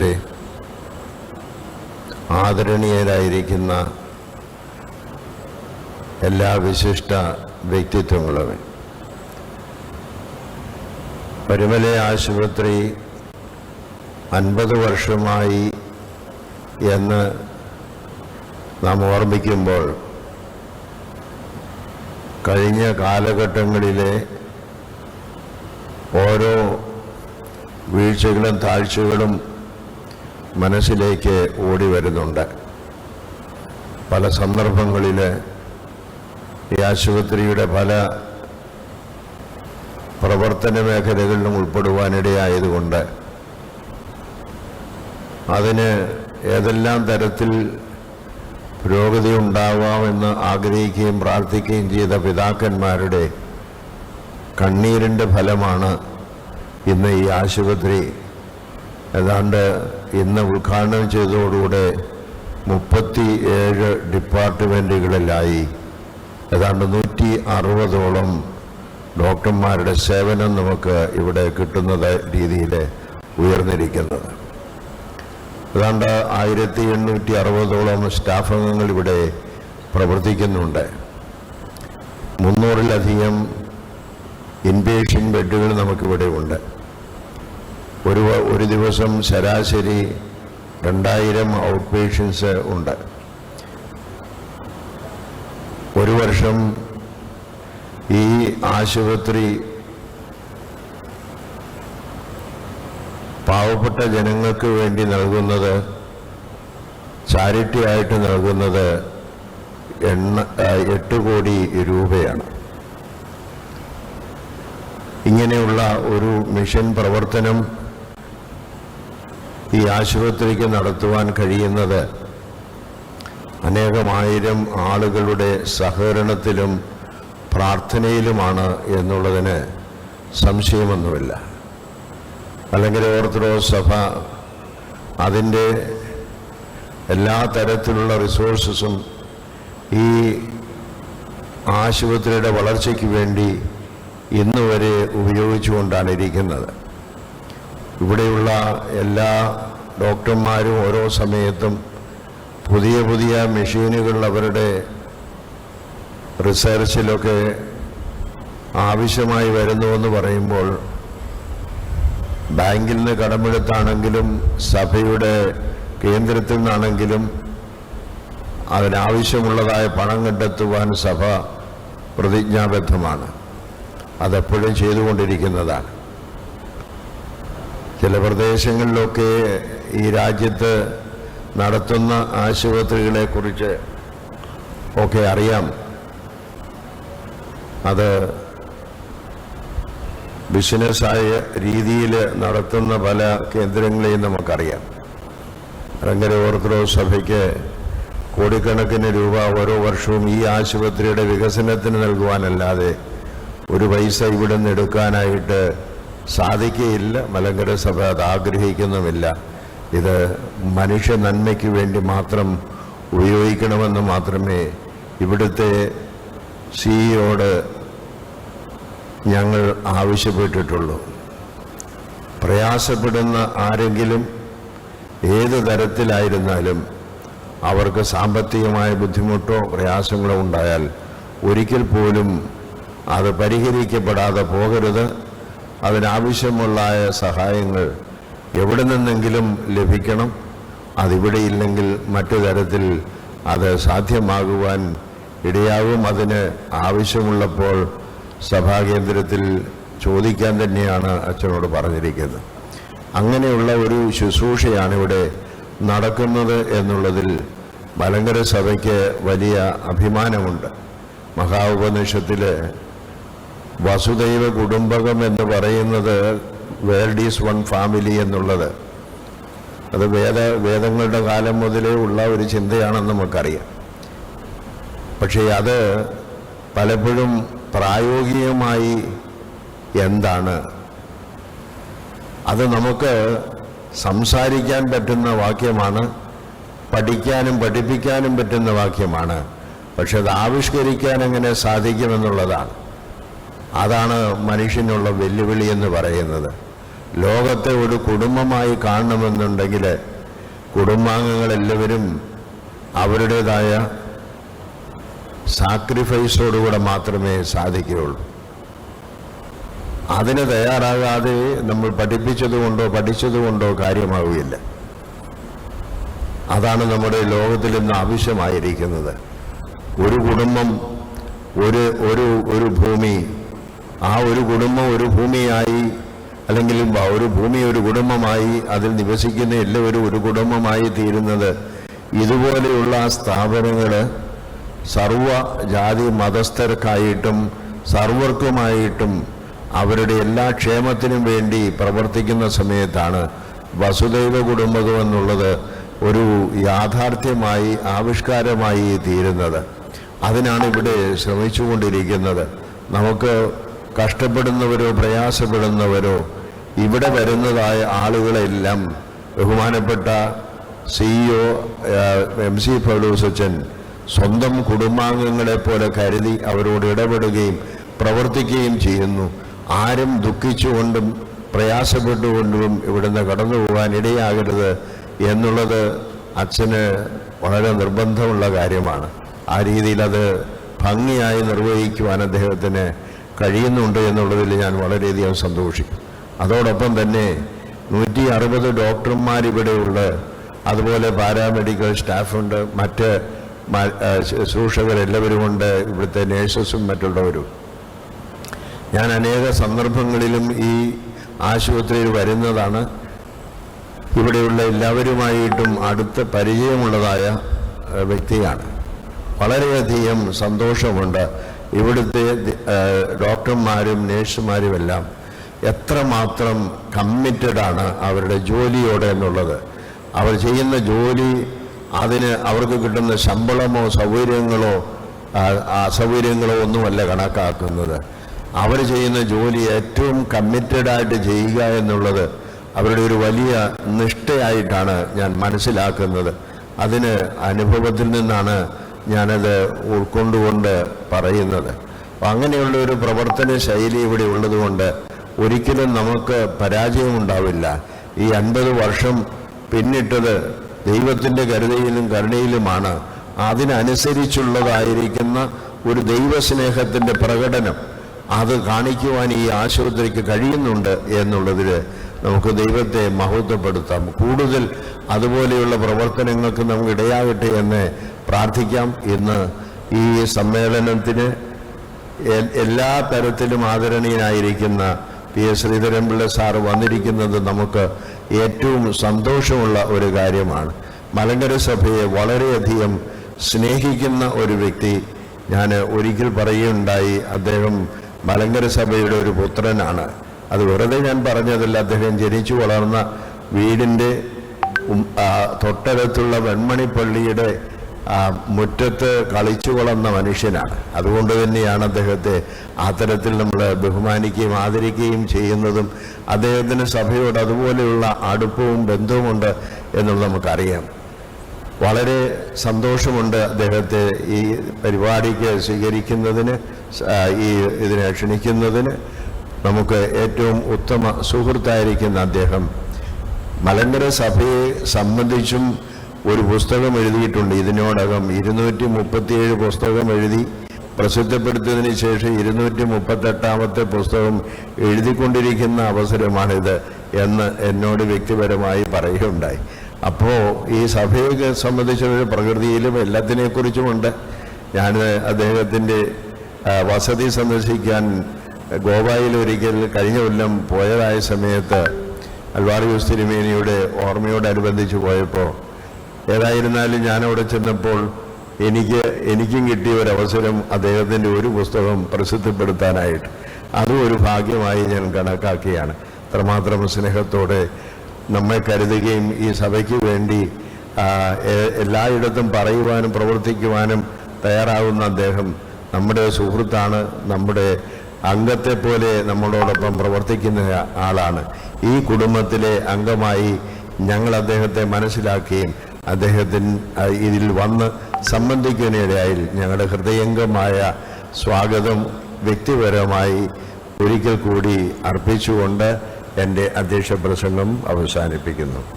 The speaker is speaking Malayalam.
അധ്യക്ഷരെ ആദരണീയരായിരിക്കുന്ന എല്ലാ വിശിഷ്ട വ്യക്തിത്വങ്ങളും പരുമല ആശുപത്രി അൻപത് വർഷമായി എന്ന് നാം ഓർമ്മിക്കുമ്പോൾ കഴിഞ്ഞ കാലഘട്ടങ്ങളിലെ ഓരോ വീഴ്ചകളും താഴ്ചകളും മനസ്സിലേക്ക് ഓടി വരുന്നുണ്ട്. പല സന്ദർഭങ്ങളിൽ ഈ ആശുപത്രിയുടെ പല പ്രവർത്തന മേഖലകളിലും ഉൾപ്പെടുവാനിടയായതുകൊണ്ട് അതിന് ഏതെല്ലാം തരത്തിൽ പുരോഗതി ഉണ്ടാവാമെന്ന് ആഗ്രഹിക്കുകയും പ്രാർത്ഥിക്കുകയും ചെയ്ത പിതാക്കന്മാരുടെ കണ്ണീരിന്റെ ഫലമാണ് ഇന്ന് ഈ ആശുപത്രി ഏതാണ്ട് ഇന്ന് ഉദ്ഘാടനം ചെയ്തതോടുകൂടെ മുപ്പത്തി ഏഴ് ഡിപ്പാർട്ട്മെന്റുകളിലായി ഏതാണ്ട് നൂറ്റി അറുപതോളം ഡോക്ടർമാരുടെ സേവനം നമുക്ക് ഇവിടെ കിട്ടുന്ന രീതിയിൽ ഉയർന്നിരിക്കുന്നത്. ഏതാണ്ട് ആയിരത്തി എണ്ണൂറ്റി അറുപതോളം സ്റ്റാഫ് അംഗങ്ങൾ ഇവിടെ പ്രവർത്തിക്കുന്നുണ്ട്. മുന്നൂറിലധികം ഇൻപേഷ്യൻ ബെഡുകൾ നമുക്കിവിടെ ഉണ്ട്. ഒരു ഒരു ദിവസം ശരാശരി രണ്ടായിരം ഔട്ട് പേഷ്യൻസ് ഉണ്ട്. ഒരു വർഷം ഈ ആശുപത്രി പാവപ്പെട്ട ജനങ്ങൾക്ക് വേണ്ടി നൽകുന്നത് ചാരിറ്റി ആയിട്ട് നൽകുന്നത് എണ്ണ എട്ട് കോടി രൂപയാണ്. ഇങ്ങനെയുള്ള ഒരു മിഷൻ പ്രവർത്തനം ഈ ആശുപത്രിക്ക് നടത്തുവാൻ കഴിയുന്നത് അനേകമായിരം ആളുകളുടെ സഹകരണത്തിലും പ്രാർത്ഥനയിലുമാണ് എന്നുള്ളതിന് സംശയമൊന്നുമില്ല. അല്ലെങ്കിൽ ഓർത്തഡോക്സ് സഭ അതിന്റെ എല്ലാ തരത്തിലുള്ള റിസോഴ്സസും ഈ ആശുപത്രിയുടെ വളർച്ചയ്ക്ക് വേണ്ടി ഇന്നുവരെ ഉപയോഗിച്ചുകൊണ്ടാണ് ഇരിക്കുന്നത്. ഇവിടെയുള്ള എല്ലാ ഡോക്ടർമാരും ഓരോ സമയത്തും പുതിയ പുതിയ മെഷീനുകൾ അവരുടെ റിസർച്ചിലൊക്കെ ആവശ്യമായി വരുന്നുവെന്ന് പറയുമ്പോൾ ബാങ്കിൽ നിന്ന് കടമെടുത്താണെങ്കിലും സഭയുടെ കേന്ദ്രത്തിൽ നിന്നാണെങ്കിലും അതിനാവശ്യമുള്ളതായ പണം കണ്ടെത്തുവാൻ സഭ പ്രതിജ്ഞാബദ്ധമാണ്. അതെപ്പോഴും ചെയ്തുകൊണ്ടിരിക്കുന്നതാണ്. ചില പ്രദേശങ്ങളിലൊക്കെ ഈ രാജ്യത്ത് നടത്തുന്ന ആശുപത്രികളെ കുറിച്ച് ഒക്കെ അറിയാം. അത് ബിസിനസ്സായ രീതിയിൽ നടത്തുന്ന പല കേന്ദ്രങ്ങളെയും നമുക്കറിയാം. മലങ്കര ഓർത്തഡോക്സ് സഭയ്ക്ക് കോടിക്കണക്കിന് രൂപ ഓരോ വർഷവും ഈ ആശുപത്രിയുടെ വികസനത്തിന് നൽകുവാനല്ലാതെ ഒരു പൈസ ഇവിടെ നിന്ന് എടുക്കാനായിട്ട് സാധിക്കുകയില്ല. മലങ്കര സഭ അത് ആഗ്രഹിക്കുന്നുമില്ല. ഇത് മനുഷ്യ നന്മയ്ക്ക് വേണ്ടി മാത്രം ഉപയോഗിക്കണമെന്ന് മാത്രമേ ഇവിടുത്തെ സിഇയോട് ഞങ്ങൾ ആവശ്യപ്പെട്ടിട്ടുള്ളൂ. പ്രയാസപ്പെടുന്ന ആരെങ്കിലും ഏത് തരത്തിലായിരുന്നാലും അവർക്ക് സാമ്പത്തികമായ ബുദ്ധിമുട്ടോ പ്രയാസങ്ങളോ ഉണ്ടായാൽ ഒരിക്കൽ പോലും അത് പരിഹരിക്കപ്പെടാതെ പോകരുത്. അതിനാവശ്യമുള്ള സഹായങ്ങൾ എവിടെ നിന്നെങ്കിലും ലഭിക്കണം. അതിവിടെ ഇല്ലെങ്കിൽ മറ്റു തരത്തിൽ അത് സാധ്യമാകുവാൻ ഇടയാവും അതിന് ആവശ്യമുള്ളപ്പോൾ സഭാകേന്ദ്രത്തിൽ ചോദിക്കാൻ തന്നെയാണ് അച്ഛനോട് പറഞ്ഞിരിക്കുന്നത്. അങ്ങനെയുള്ള ഒരു ശുശ്രൂഷയാണ് ഇവിടെ നടക്കുന്നത് എന്നുള്ളതിൽ മലങ്കര സഭയ്ക്ക് വലിയ അഭിമാനമുണ്ട്. മഹാ ഉപനിഷത്തിൽ വസുദൈവ കുടുംബകം എന്ന് പറയുന്നത് വേൾഡ് ഈസ് വൺ ഫാമിലി എന്നുള്ളത്. അത് വേദ വേദങ്ങളുടെ കാലം മുതലേ ഉള്ള ഒരു ചിന്തയാണെന്ന് നമുക്കറിയാം. പക്ഷേ അത് പലപ്പോഴും പ്രായോഗികമായി എന്താണ്? അത് നമുക്ക് സംസാരിക്കാൻ പറ്റുന്ന വാക്യമാണ് പഠിക്കാനും പഠിപ്പിക്കാനും പറ്റുന്ന വാക്യമാണ്. പക്ഷെ അത് ആവിഷ്കരിക്കാൻ എങ്ങനെ സാധിക്കുമെന്നുള്ളതാണ്. അതാണ് മനുഷ്യനുള്ള വെല്ലുവിളി എന്ന് പറയുന്നത്. ലോകത്തെ ഒരു കുടുംബമായി കാണണമെന്നുണ്ടെങ്കിൽ കുടുംബാംഗങ്ങളെല്ലാവരും അവരുടേതായ സാക്രിഫൈസോടുകൂടെ മാത്രമേ സാധിക്കുകയുള്ളൂ. അതിന് തയ്യാറാകാതെ നമ്മൾ പഠിപ്പിച്ചതുകൊണ്ടോ പഠിച്ചതുകൊണ്ടോ കാര്യമാവുകയില്ല. അതാണ് നമ്മുടെ ലോകത്തിൽ ഇന്ന് ആവശ്യമായിരിക്കുന്നത്. ഒരു കുടുംബം ഒരു ഒരു ഒരു ഭൂമി ആ ഒരു കുടുംബം ഒരു ഭൂമിയായി അല്ലെങ്കിൽ ഒരു ഭൂമി ഒരു കുടുംബമായി അതിൽ നിവസിക്കുന്ന എല്ലാവരും ഒരു കുടുംബമായി തീരുന്നത്. ഇതുപോലെയുള്ള സ്ഥാപനങ്ങൾ സർവ ജാതി മതസ്ഥർക്കായിട്ടും സർവർക്കുമായിട്ടും അവരുടെ എല്ലാ ക്ഷേമത്തിനും വേണ്ടി പ്രവർത്തിക്കുന്ന സമയത്താണ് വസുദൈവ കുടുംബകം എന്നുള്ളത് ഒരു യാഥാർത്ഥ്യമായി ആവിഷ്കാരമായി തീരുന്നത്. അതിനാണ് ഇവിടെ ശ്രമിച്ചുകൊണ്ടിരിക്കുന്നത്. നമുക്ക് കഷ്ടപ്പെടുന്നവരോ പ്രയാസപ്പെടുന്നവരോ ഇവിടെ വരുന്നതായ ആളുകളെല്ലാം ബഹുമാനപ്പെട്ട സിഇഒ എം സി ഫലൂസച്ചൻ സ്വന്തം കുടുംബാംഗങ്ങളെ പോലെ കരുതി അവരോട് ഇടപെടുകയും പ്രവർത്തിക്കുകയും ചെയ്യുന്നു. ആരും ദുഃഖിച്ചുകൊണ്ടും പ്രയാസപ്പെട്ടുകൊണ്ടും ഇവിടുന്ന് കടന്നു പോകാൻ ഇടയാകരുത് എന്നുള്ളത് അച്ഛന് വളരെ നിർബന്ധമുള്ള കാര്യമാണ്. ആ രീതിയിൽ അത് ഭംഗിയായി നിർവഹിക്കുവാൻ അദ്ദേഹത്തിന് കഴിയുന്നുണ്ട് എന്നുള്ളതിൽ ഞാൻ വളരെയധികം സന്തോഷിക്കും അതോടൊപ്പം തന്നെ നൂറ്റി അറുപത് ഡോക്ടർമാരിവിടെയുള്ള അതുപോലെ പാരാമെഡിക്കൽ സ്റ്റാഫുണ്ട്. മറ്റ് ശുശ്രൂഷകരെല്ലാവരുമുണ്ട്. ഇവിടുത്തെ നേഴ്സസും മറ്റുള്ളവരും. ഞാൻ അനേക സന്ദർഭങ്ങളിലും ഈ ആശുപത്രിയിൽ വരുന്നതാണ്. ഇവിടെയുള്ള എല്ലാവരുമായിട്ടും അടുത്ത പരിചയമുള്ളതായ വ്യക്തിയാണ്. വളരെയധികം സന്തോഷമുണ്ട്. ഇവിടുത്തെ ഡോക്ടർമാരും നേഴ്സുമാരും എല്ലാം എത്രമാത്രം കമ്മിറ്റഡാണ് അവരുടെ ജോലിയോട് എന്നുള്ളത്. അവർ ചെയ്യുന്ന ജോലി അതിന് അവർക്ക് കിട്ടുന്ന ശമ്പളമോ സൗകര്യങ്ങളോ അസൗകര്യങ്ങളോ ഒന്നുമല്ല കണക്കാക്കുന്നത്. അവർ ചെയ്യുന്ന ജോലി ഏറ്റവും കമ്മിറ്റഡായിട്ട് ചെയ്യുക എന്നുള്ളത് അവരുടെ ഒരു വലിയ നിഷ്ഠയായിട്ടാണ് ഞാൻ മനസ്സിലാക്കുന്നത്. അതിന് അനുഭവത്തിൽ നിന്നാണ് ഞാനത് ഉൾക്കൊണ്ടുകൊണ്ട് പറയുന്നത്. അങ്ങനെയുള്ള ഒരു പ്രവർത്തന ശൈലി ഇവിടെ ഉള്ളതുകൊണ്ട് ഒരിക്കലും നമുക്ക് പരാജയമുണ്ടാവില്ല ഈ അൻപത് വർഷം പിന്നിട്ടത് ദൈവത്തിന്റെ കരുതയിലും കരുണയിലുമാണ്. അതിനനുസരിച്ചുള്ളതായിരിക്കുന്ന ഒരു ദൈവസ്നേഹത്തിന്റെ പ്രകടനം അത് കാണിക്കുവാൻ ഈ ആശുപത്രിക്ക് കഴിയുന്നുണ്ട് എന്നുള്ളതിൽ നമുക്ക് ദൈവത്തെ മഹത്വപ്പെടുത്താം. കൂടുതൽ അതുപോലെയുള്ള പ്രവർത്തനങ്ങൾക്ക് നമുക്ക് ഇടയാകട്ടെ എന്ന് പ്രാർത്ഥിക്കാം. ഇന്ന് ഈ സമ്മേളനത്തിന് എല്ലാ തരത്തിലും ആദരണീയനായിരിക്കുന്ന പി എസ് ശ്രീധരൻപിള്ള സാറ് വന്നിരിക്കുന്നത് നമുക്ക് ഏറ്റവും സന്തോഷമുള്ള ഒരു കാര്യമാണ്. മലങ്കര സഭയെ വളരെയധികം സ്നേഹിക്കുന്ന ഒരു വ്യക്തി ഞാൻ ഒരിക്കൽ പറയുകയുണ്ടായി അദ്ദേഹം മലങ്കര സഭയുടെ ഒരു പുത്രനാണ്. അത് വെറുതെ ഞാൻ പറഞ്ഞതല്ല അദ്ദേഹം ജനിച്ചു വളർന്ന വീടിന്റെ തൊട്ടടുത്തുള്ള വെൺമണി പള്ളിയുടെ ആ, മുറ്റത്ത് കളിച്ചു വളർന്ന മനുഷ്യനാണ്. അതുകൊണ്ട് തന്നെയാണ് അദ്ദേഹത്തെ അത്തരത്തിൽ നമ്മൾ ബഹുമാനിക്കുകയും ആദരിക്കുകയും ചെയ്യുന്നതും അദ്ദേഹത്തിന് സഭയോട് അതുപോലെയുള്ള അടുപ്പവും ബന്ധവുമുണ്ട് എന്നുള്ളത് നമുക്കറിയാം. വളരെ സന്തോഷമുണ്ട് അദ്ദേഹത്തെ ഈ പരിപാടിക്ക് സ്വീകരിക്കുന്നതിന് ഈ ഇതിനെ ക്ഷണിക്കുന്നതിന്. നമുക്ക് ഏറ്റവും ഉത്തമ സുഹൃത്തായിരിക്കുന്ന അദ്ദേഹം മലങ്കര സഭയെ സംബന്ധിച്ചും ഒരു പുസ്തകം എഴുതിയിട്ടുണ്ട്. ഇതിനോടകം ഇരുന്നൂറ്റി മുപ്പത്തിയേഴ് പുസ്തകം എഴുതി പ്രസിദ്ധപ്പെടുത്തിയതിന് ശേഷം ഇരുന്നൂറ്റി മുപ്പത്തെട്ടാമത്തെ പുസ്തകം എഴുതിക്കൊണ്ടിരിക്കുന്ന അവസരമാണിത് എന്ന് എന്നോട് വ്യക്തിപരമായി പറയുകയുണ്ടായി. അപ്പോൾ ഈ സഭയെ സംബന്ധിച്ച ഒരു പ്രകൃതിയിലും എല്ലാത്തിനെക്കുറിച്ചുമുണ്ട്. ഞാൻ അദ്ദേഹത്തിന്റെ വസതി സന്ദർശിക്കാൻ ഗോവയിൽ ഒരിക്കൽ കഴിഞ്ഞ കൊല്ലം പോയതായ സമയത്ത് അൽവാറിയൂസ് തിരുമേനിയുടെ ഓർമ്മയോടനുബന്ധിച്ച് പോയപ്പോൾ ഏതായിരുന്നാലും ഞാൻ അവിടെ ചെന്നപ്പോൾ എനിക്ക് എനിക്കും കിട്ടിയ ഒരു അവസരം അദ്ദേഹത്തിന്റെ ഒരു പുസ്തകം പ്രസിദ്ധപ്പെടുത്താനായിട്ട്. അതും ഒരു ഭാഗ്യമായി ഞാൻ കണക്കാക്കുകയാണ് അത്രമാത്രം സ്നേഹത്തോടെ നമ്മെ കരുതുകയും ഈ സഭയ്ക്ക് വേണ്ടി എല്ലായിടത്തും പറയുവാനും പ്രവർത്തിക്കുവാനും തയ്യാറാകുന്ന അദ്ദേഹം നമ്മുടെ സുഹൃത്താണ് നമ്മുടെ അംഗത്തെ പോലെ നമ്മളോടൊപ്പം പ്രവർത്തിക്കുന്ന ആളാണ്. ഈ കുടുംബത്തിലെ അംഗമായി ഞങ്ങൾ അദ്ദേഹത്തെ മനസ്സിലാക്കുകയും അദ്ദേഹത്തിന് ഇതിൽ വന്ന് സംബന്ധിക്കുന്നതിനിടയിൽ ഞങ്ങളുടെ ഹൃദയംഗമായ സ്വാഗതം വ്യക്തിപരമായി ഒരിക്കൽ കൂടി അർപ്പിച്ചുകൊണ്ട് എന്റെ അധ്യക്ഷ പ്രസംഗം അവസാനിപ്പിക്കുന്നു.